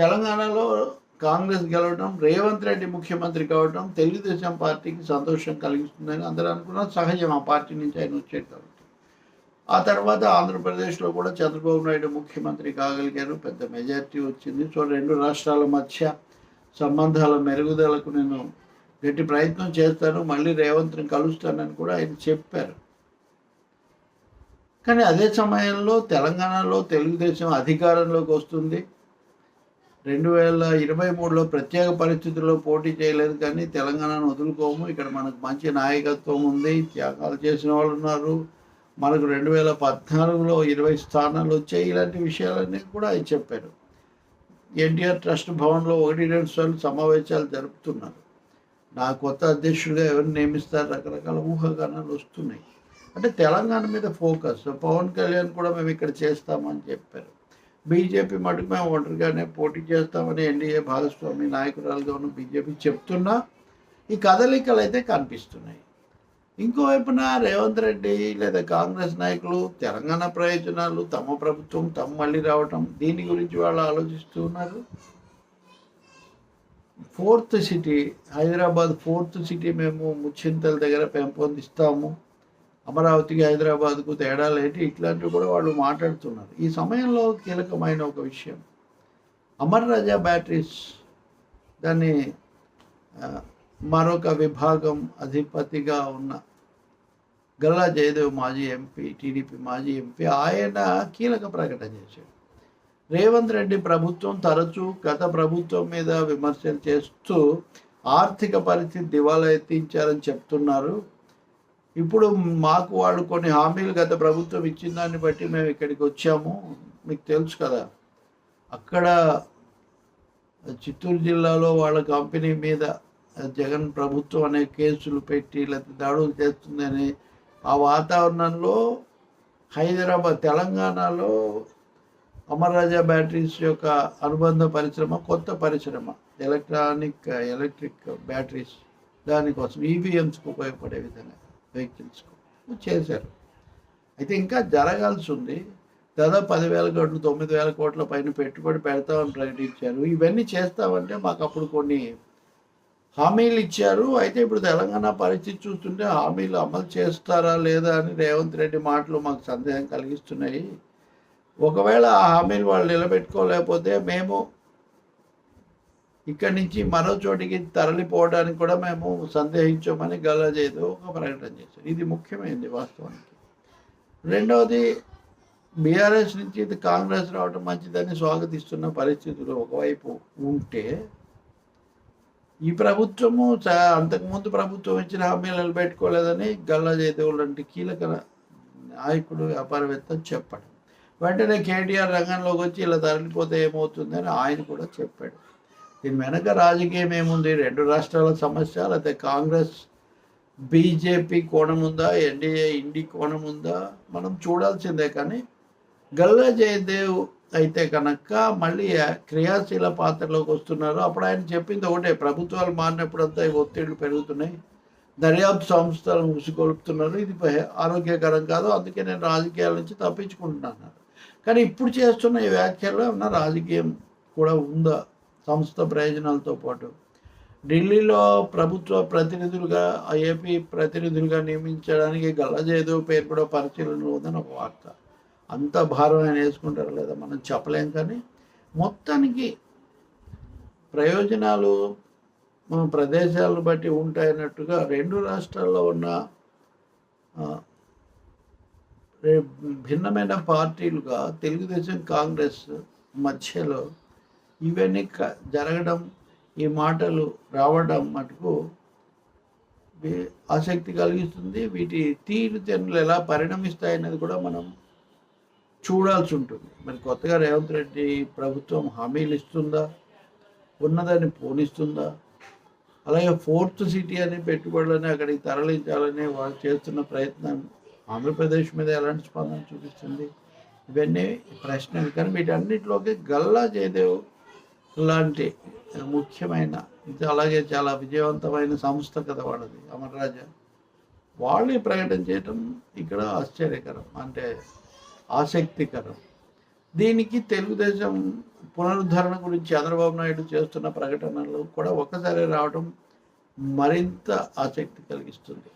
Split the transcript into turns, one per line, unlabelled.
తెలంగాణలో కాంగ్రెస్ గెలవడం రేవంత్ రెడ్డి ముఖ్యమంత్రి కావడం తెలుగుదేశం పార్టీకి సంతోషం కలిగిస్తుందని అందరూ అనుకున్న సహజం ఆ పార్టీ నుంచి ఆయన వచ్చాడు కాబట్టి. ఆ తర్వాత ఆంధ్రప్రదేశ్లో కూడా చంద్రబాబు నాయుడు ముఖ్యమంత్రి కాగలిగారు. పెద్ద మెజార్టీ వచ్చింది. సో రెండు రాష్ట్రాల మధ్య సంబంధాల మెరుగుదలకు నేను గట్టి ప్రయత్నం చేస్తాను. మళ్ళీ రేవంత్ని కలుస్తానని కూడా ఆయన చెప్పారు. కానీ అదే సమయంలో తెలంగాణలో తెలుగుదేశం అధికారంలోకి వస్తుంది. రెండు వేల ఇరవై మూడులో ప్రత్యేక పరిస్థితుల్లో పోటీ చేయలేదు కానీ తెలంగాణను వదులుకోము. ఇక్కడ మనకు మంచి నాయకత్వం ఉంది. త్యాగాలు చేసిన వాళ్ళు ఉన్నారు. మనకు రెండు వేల పద్నాలుగులో ఇరవై స్థానాలు వచ్చాయి. ఇలాంటి విషయాలన్నీ కూడా ఆయన చెప్పారు. ఎన్టీఆర్ ట్రస్ట్ భవన్లో ఒకటి రెండు సార్లు సమావేశాలు జరుపుతున్నారు. నా కొత్త అధ్యక్షుడిగా ఎవరిని నియమిస్తారు? రకరకాల ఊహాగానాలు వస్తున్నాయి. అంటే తెలంగాణ మీద ఫోకస్. పవన్ కళ్యాణ్ కూడా మేము ఇక్కడ చేస్తామని చెప్పారు. బీజేపీ మటుకు మేము ఒంటరిగానే పోటీ చేస్తామని ఎన్డీఏ భాగస్వామి నాయకురాలుగా ఉన్న బీజేపీ చెప్తున్నా ఈ కదలికలు అయితే కనిపిస్తున్నాయి. ఇంకోవైపున రేవంత్ రెడ్డి లేదా కాంగ్రెస్ నాయకులు తెలంగాణ ప్రయోజనాలు తమ ప్రభుత్వం తమ మళ్ళీ రావటం దీని గురించి వాళ్ళు ఆలోచిస్తూ ఉన్నారు. Fourth city Hyderabad fourth city మేము ముచ్చింతల దగ్గర పెంపొందిస్తాము. అమరావతికి హైదరాబాద్కు తేడాలేంటి ఇట్లాంటివి కూడా వాళ్ళు మాట్లాడుతున్నారు. ఈ సమయంలో కీలకమైన ఒక విషయం. అమర్ రాజా బ్యాటరీస్ దాన్ని మరొక విభాగం అధిపతిగా ఉన్న గల్లా జయదేవ్ మాజీ ఎంపీ టీడీపీ మాజీ ఎంపీ ఆయన కీలక ప్రకటన చేశాడు. రేవంత్ రెడ్డి ప్రభుత్వం తరచూ గత ప్రభుత్వం మీద విమర్శలు చేస్తూ ఆర్థిక పరిస్థితి దివాలా ఎత్తించారని చెప్తున్నారు. ఇప్పుడు మాకు వాళ్ళు కొన్ని హామీలు గత ప్రభుత్వం ఇచ్చిన దాన్ని బట్టి మేము ఇక్కడికి వచ్చాము. మీకు తెలుసు కదా. అక్కడ చిత్తూరు జిల్లాలో వాళ్ళ కంపెనీ మీద జగన్ ప్రభుత్వం అనే కేసులు పెట్టి లేకపోతే దాడులు చేస్తుందని ఆ వాతావరణంలో హైదరాబాద్ తెలంగాణలో అమర్రాజా బ్యాటరీస్ యొక్క అనుబంధ పరిశ్రమ కొత్త పరిశ్రమ ఎలక్ట్రానిక్ ఎలక్ట్రిక్ బ్యాటరీస్ దానికోసం ఈవీఎంస్కి ఉపయోగపడే విధంగా. వెహికల్స్కు చేశారు అయితే ఇంకా జరగాల్సి ఉంది దాదాపు పదివేల కోట్లు తొమ్మిది వేల కోట్ల పైన పెట్టుబడి పెడతామని ప్రకటించారు. ఇవన్నీ చేస్తామంటే మాకు అప్పుడు కొన్ని హామీలు ఇచ్చారు. అయితే ఇప్పుడు తెలంగాణ పరిస్థితి చూస్తుంటే హామీలు అమలు చేస్తారా లేదా అని రేవంత్ రెడ్డి మాటలు మాకు సందేహం కలిగిస్తున్నాయి. ఒకవేళ ఆ హామీలు వాళ్ళు నిలబెట్టుకోలేకపోతే మేము ఇక్కడి నుంచి మరో చోటికి తరలిపోవడానికి కూడా మేము సందేహించామని గలజేదో ఒక ప్రకటన చేశారు. ఇది ముఖ్యమైనది వాస్తవానికి. రెండవది బీఆర్ఎస్ నుంచి ఇది కాంగ్రెస్ రావడం మంచిదని స్వాగతిస్తున్న పరిస్థితులు ఒకవైపు ఉంటే ఈ ప్రభుత్వము అంతకుముందు ప్రభుత్వం ఇచ్చిన హామీలు నిలబెట్టుకోలేదని గల్లా లాంటి కీలక నాయకుడు వ్యాపారవేత్త చెప్పడం. వెంటనే కేటీఆర్ రంగంలోకి వచ్చి ఇలా తరలిపోతే ఏమవుతుందని ఆయన కూడా చెప్పాడు. దీని వెనక రాజకీయం ఏముంది? రెండు రాష్ట్రాల సమస్య లేకపోతే కాంగ్రెస్ బీజేపీ కోణం ఉందా? ఎన్డీఏ ఇండి కోణం ఉందా? మనం చూడాల్సిందే కానీ గల్లా జయదేవ్ అయితే కనుక మళ్ళీ క్రియాశీల పాత్రలోకి వస్తున్నారు. అప్పుడు ఆయన చెప్పింది ఒకటే ప్రభుత్వాలు మారినప్పుడంతా ఈ ఒత్తిళ్ళు పెరుగుతున్నాయి. దర్యాప్తు సంస్థలు ఉసిగొలుపుతున్నారు ఇది ఆరోగ్యకరం కాదు. అందుకే నేను రాజకీయాల నుంచి తప్పించుకుంటున్నాను కానీ ఇప్పుడు చేస్తున్న ఈ వ్యాఖ్యల్లో ఉన్న రాజకీయం కూడా ఉందా? సంస్థ ప్రయోజనాలతో పాటు. ఢిల్లీలో ప్రభుత్వ ప్రతినిధులుగా ఏపీ ప్రతినిధులుగా నియమించడానికి గల్లజేదు పేరు కూడా పరిశీలనలో ఉందని ఒక వార్త. అంత భారం ఆయన వేసుకుంటారో లేదా మనం చెప్పలేం కానీ మొత్తానికి ప్రయోజనాలు మన ప్రదేశాలను బట్టి ఉంటాయన్నట్టుగా రెండు రాష్ట్రాల్లో ఉన్న భిన్నమైన పార్టీలుగా తెలుగుదేశం కాంగ్రెస్ మధ్యలో ఇవన్నీ క- జరగడం ఈ మాటలు రావడం మటుకు ఆసక్తి కలిగిస్తుంది. వీటి తీరుతెన్నులు ఎలా పరిణమిస్తాయనేది కూడా మనం చూడాల్సి ఉంటుంది. మరి కొత్తగా రేవంత్ రెడ్డి ప్రభుత్వం హామీలు ఇస్తుందా? ఉన్నదాన్ని పోనిస్తుందా? అలాగే ఫోర్త్ సిటీ అని పెట్టుబడులని అక్కడికి తరలించాలని వాళ్ళు చేస్తున్న ప్రయత్నం ఆంధ్రప్రదేశ్ మీద ఎలాంటి స్పందన చూపిస్తుంది? ఇవన్నీ ప్రశ్నలు. కానీ వీటన్నిటిలోకి గల్లా జయదేవ్ లాంటి ముఖ్యమైన ఇది అలాగే చాలా విజయవంతమైన సంస్థ కదా వాళ్ళది అమర్రాజా వాళ్ళు ప్రకటన చేయటం ఇక్కడ ఆశ్చర్యకరం అంటే ఆసక్తికరం. దీనికి తెలుగుదేశం పునరుద్ధరణ గురించి చంద్రబాబు నాయుడు చేస్తున్న ప్రకటనలు కూడా ఒక్కసారి రావడం మరింత ఆసక్తి కలిగిస్తుంది.